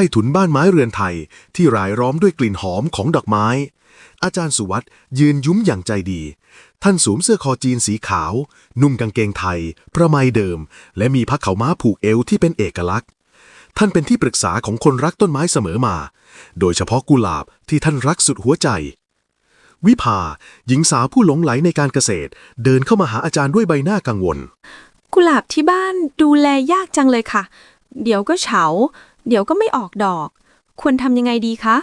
ต้ถุนบ้านไม้เรือนไทย ที่รายล้อมด้วยกลิ่นหอมของดอกไม้ อาจารย์สุวัตยืนยุ้มอย่างใจดี ท่านสวมเสื้อคอจีนสีขาว นุ่งกางเกงไทย ประไมเดิม และมีผ้าขาวม้าผูกเอวที่เป็นเอกลักษณ์ ท่านเป็นที่ปรึกษาของคนรักต้นไม้เสมอมา โดยเฉพาะกุหลาบที่ท่านรักสุดหัวใจวิภาหญิงสาวผู้หลงไหลในการเกษตร เดินเข้ามาหาอาจารย์ด้วยใบหน้ากังวล กุหลาบที่บ้านดูแลยากจังเลยค่ะ เดี๋ยวก็เฉา เดี๋ยวก็ไม่ออกดอก ควรทำยังไงดีคะ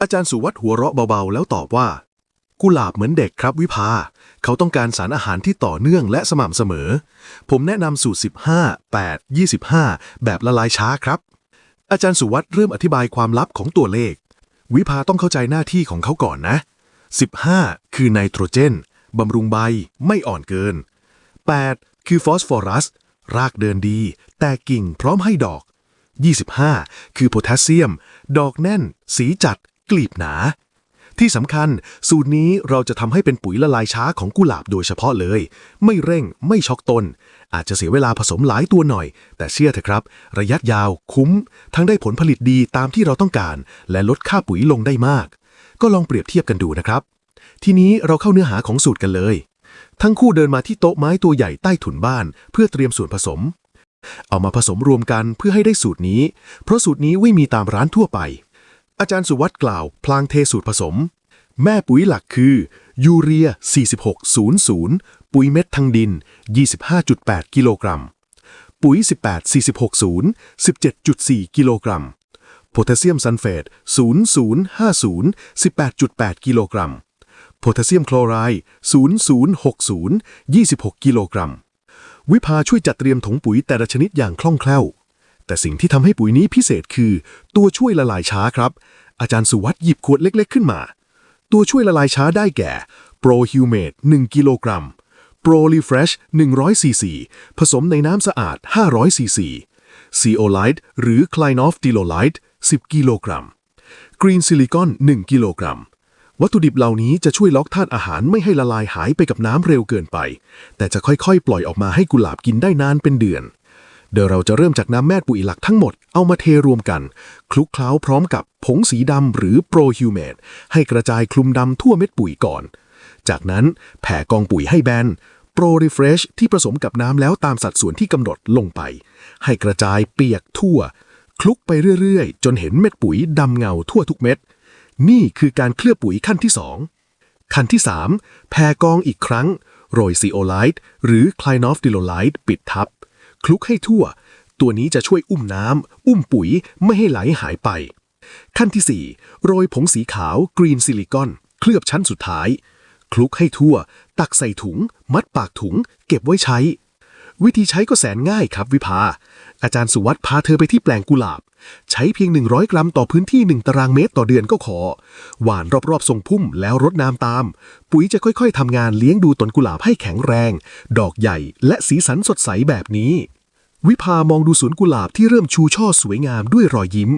อาจารย์สุวัตหัวเราะเบาๆ แล้วตอบว่า กุหลาบเหมือนเด็กครับวิภา เขาต้องการสารอาหารที่ต่อเนื่องและสม่ำเสมอ ผมแนะนำสูตร 15 8 25 แบบละลายช้าครับ อาจารย์สุวัตเริ่มอธิบายความลับของตัวเลข วิภาต้องเข้าใจหน้าที่ของเขาก่อนนะ 15 คือไนโตรเจนบำรุงใบไม่อ่อนเกิน 8 คือฟอสฟอรัส รากเดินดี แต่กิ่งพร้อมให้ดอก 25 คือโพแทสเซียม ดอกแน่น สีจัด กลีบหนา ที่สำคัญ สูตรนี้เราจะทำให้เป็นปุ๋ยละลายช้าของกุหลาบโดยเฉพาะเลย ไม่เร่งไม่ช็อกต้นอาจจะเสียเวลาผสมหลายตัวหน่อย แต่เชื่อเถอะครับ ระยะยาวคุ้ม ทั้งได้ผลผลิตดีตามที่เราต้องการ และลดค่าปุ๋ยลงได้มาก ก็ลองเปรียบเทียบกันดูนะครับ ทีนี้เราเข้าเนื้อหาของสูตรกันเลย ทั้งคู่เดินมาที่โต๊ะไม้ตัวใหญ่ใต้ถุนบ้าน เพื่อเตรียมส่วนผสม เอามาผสมรวมกันเพื่อให้ได้สูตรนี้ เพราะสูตรนี้ไม่มีตามร้านทั่วไป อาจารย์สุวัตกล่าว พลางเทสูตรผสม แม่ปุ๋ยหลักคือ ยูเรีย 4600 ปุ๋ยเม็ดทางดิน 25.8 กิโลกรัม ปุ๋ย 18460 17.4 กิโลกรัม โพแทสเซียมซัลเฟต 0050 18.8 กิโลกรัม โพแทสเซียมคลอไรด์0060 26 กิโลกรัม วิภาช่วยจัดเตรียมถุงปุ๋ยแต่ละชนิดอย่างคล่องแคล่ว แต่สิ่งที่ทำให้ปุ๋ยนี้พิเศษคือ ตัวช่วยละลายช้าครับ อาจารย์สุวัตหยิบขวดเล็ก ๆ ขึ้นมา ตัวช่วยละลายช้าได้แก่ Pro Humate 1กิโลกรัม Pro Refresh 100ซีซีผสมในน้ำสะอาด 500ซีซี Zeolite หรือ Kleinhoff Dilolite 10 กิโลกรัม Green Silicon 1กิโลกรัม วัตถุดิบเหล่านี้จะช่วยล็อกธาตุอาหารไม่ให้ละลายหายไปกับน้ำเร็วเกินไป แต่จะค่อยๆ ปล่อยออกมาให้กุหลาบกินได้นานเป็นเดือน เดี๋ยวเราจะเริ่มจากน้ำแม่ปุ๋ยหลักทั้งหมดเอามาเทรวมกัน คลุกเคล้าพร้อมกับผงสีดำหรือโปรฮิวเมตให้กระจายคลุมดำทั่วเม็ดปุ๋ยก่อน จากนั้นแผ่กองปุ๋ยให้แบนโปรรีเฟรชที่ผสมกับน้ำแล้วตามสัดส่วนที่กำหนดลงไป ให้กระจายเปียกทั่ว คลุกไปเรื่อยๆ จนเห็นเม็ดปุ๋ยดำเงาทั่วทุกเม็ด นี่คือการเคลือบปุ๋ยขั้นที่ 2 ขั้นที่ 3 แผ่กองอีกครั้ง โรยซีโอไลท์หรือคลายนอฟดิโลไลท์ปิดทับ คลุกให้ทั่ว ตัวนี้จะช่วยอุ้มน้ำ อุ้มปุ๋ยไม่ให้ไหลหายไป ขั้นที่ 4 โรยผงสีขาวกรีนซิลิคอน เคลือบชั้นสุดท้าย คลุกให้ทั่ว ตักใส่ถุง มัดปากถุง เก็บไว้ใช้ วิธีใช้ก็แสนง่ายครับวิภา อาจารย์สุวัตพาเธอไปที่แปลงกุหลาบ ใช้เพียง 100 กรัมต่อพื้นที่ 1 ตารางเมตรต่อเดือนก็ขอ หว่านรอบๆทรงพุ่มแล้วรดน้ำตาม ปุ๋ยจะค่อยๆทำงานเลี้ยงดูต้นกุหลาบให้แข็งแรง ดอกใหญ่และสีสันสดใสแบบนี้วิภามองดูสวนกุหลาบที่เริ่มชูช่อสวยงามด้วยรอยยิ้ม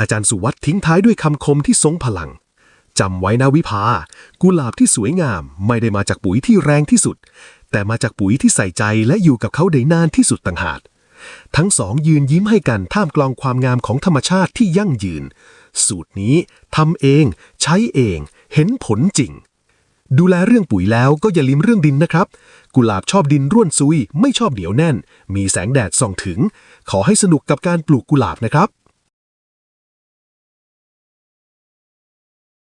อาจารย์สุวัตทิ้งท้ายด้วยคำคมที่ทรงพลัง จำไว้นะวิภา กุหลาบที่สวยงามไม่ได้มาจากปุ๋ยที่แรงที่สุด แต่มาจากปุ๋ยที่ใส่ใจและอยู่กับเขาได้นานที่สุดต่างหากทั้งสองยืนยิ้มให้กันท่ามกลางความงามของธรรมชาติที่ยั่งยืน สูตรนี้ทำเอง ใช้เอง เห็นผลจริง ดูแลเรื่องปุ๋ยแล้วก็อย่าลืมเรื่องดินนะครับ กุหลาบชอบดินร่วนซุย ไม่ชอบเหนียวแน่น มีแสงแดดส่องถึง ขอให้สนุกกับการปลูกกุหลาบนะครับ